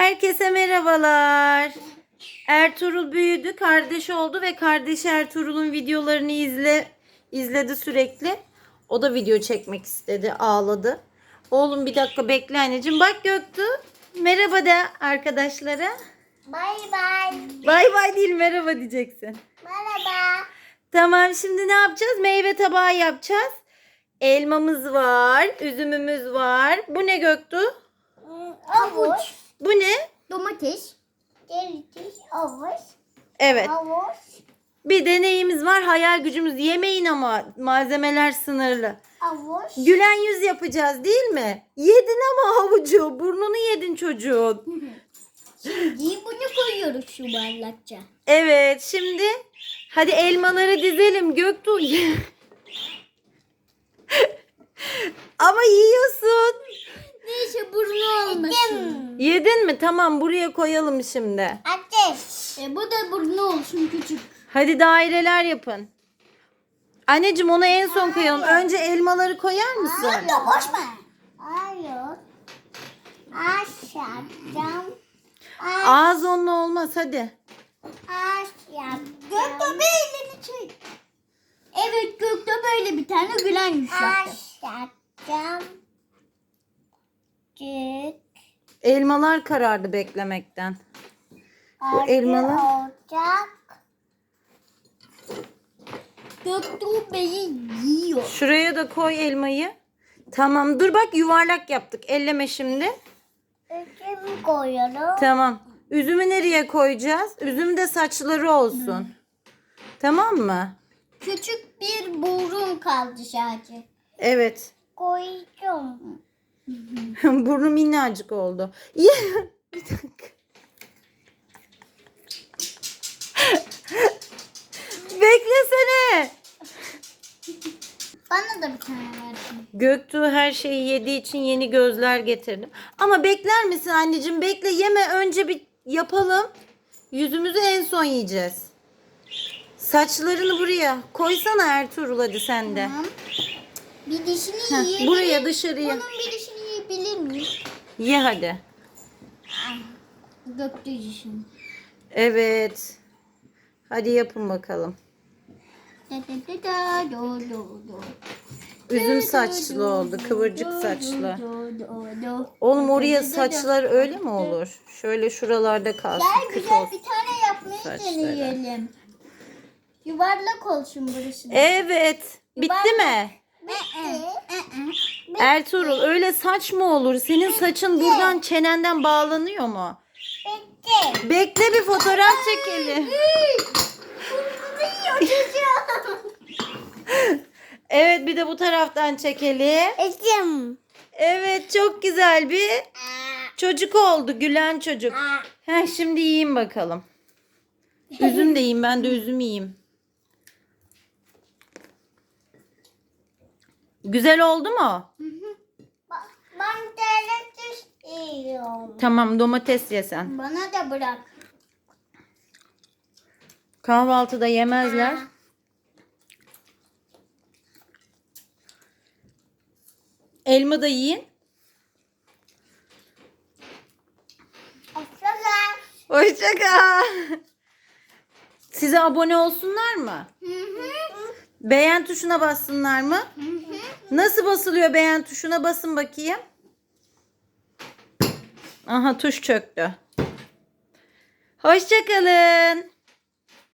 Herkese merhabalar. Ertuğrul büyüdü, kardeş oldu ve kardeşi Ertuğrul'un videolarını izle izledi sürekli. O da video çekmek istedi, ağladı. Oğlum bir dakika bekle anneciğim. Bak Göktuğ. Merhaba de arkadaşlara. Bay bay. Bay bay değil merhaba diyeceksin. Merhaba. Tamam şimdi ne yapacağız? Meyve tabağı yapacağız. Elmamız var, üzümümüz var. Bu ne Göktuğ? Avuç. Bu ne? Domates. Domates. Avuç. Evet. Avuç. Bir deneyimiz var. Hayal gücümüz. Yemeyin ama malzemeler sınırlı. Avuç. Gülen yüz yapacağız değil mi? Yedin ama havucu. Burnunu yedin çocuğun. Şimdi bunu koyuyoruz şu bardakça. Evet şimdi hadi elmaları dizelim Göktuğ. ama yiyorsun. Yedin mi? Tamam buraya koyalım şimdi. Ateş. E, bu da burnu olsun küçük. Hadi daireler yapın. Anneciğim onu en son koyalım. Önce elmaları koyar mısın? Ya boş ver. Hayır. Aşağıdan. Ağız onunla olmaz hadi. Aşağıdan. Gökte bir elini çek. Evet Gökte böyle bir tane gülen yüz yaptı. Aşağıdan. Çık. Elmalar karardı beklemekten. Bu elmalı. olacak. Göktuğ Bey'i yiyor. Şuraya da koy elmayı. Tamam dur bak yuvarlak yaptık. Elleme şimdi. Üzüm koyuyorum. Tamam. Üzümü nereye koyacağız? Üzüm de saçları olsun. Tamam mı? Küçük bir burun kaldı sadece. Evet. Koyacağım. Burnu minnacık oldu. Bir dakika. Beklesene. Bana da bir tane versin. Göktuğ her şeyi yediği için yeni gözler getirdim. Ama bekler misin anneciğim? Bekle yeme önce bir yapalım. Yüzümüzü en son yiyeceğiz. Saçlarını buraya koysana Ertuğrul hadi sen de. Tamam. Bir dişini Heh, yiyebilir buraya dışarıya. Bunun bir? Ye hadi. Göktuğ dişini. Evet. Hadi yapın bakalım. Üzüm saçlı oldu, kıvırcık saçlı. Oğlum oraya saçlar öyle mi olur? Şöyle şuralarda kalsın, Gel güzel bir tane yapmayı saçları. deneyelim. Yuvarlak olsun burası. Evet. Bitti mi? Bitti. Ertuğrul öyle saç mı olur? Senin saçın buradan çenenden bağlanıyor mu? Bitti. Bekle bir fotoğraf çekelim. Evet bir de bu taraftan çekelim. Esim. Evet çok güzel bir çocuk oldu. Gülen çocuk. Heh, şimdi yiyeyim bakalım. Üzüm de yiyeyim. Ben de üzüm yiyeyim. Güzel oldu mu? Ben domates istiyorum. Tamam domates ye sen. Bana da bırak. Kahvaltıda yemezler. Elma da yiyin. Güzel. Hoşça kal. Size abone olsunlar mı? Beğen tuşuna bassınlar mı? Nasıl basılıyor beğen tuşuna basın bakayım. Aha tuş çöktü. Hoşça kalın.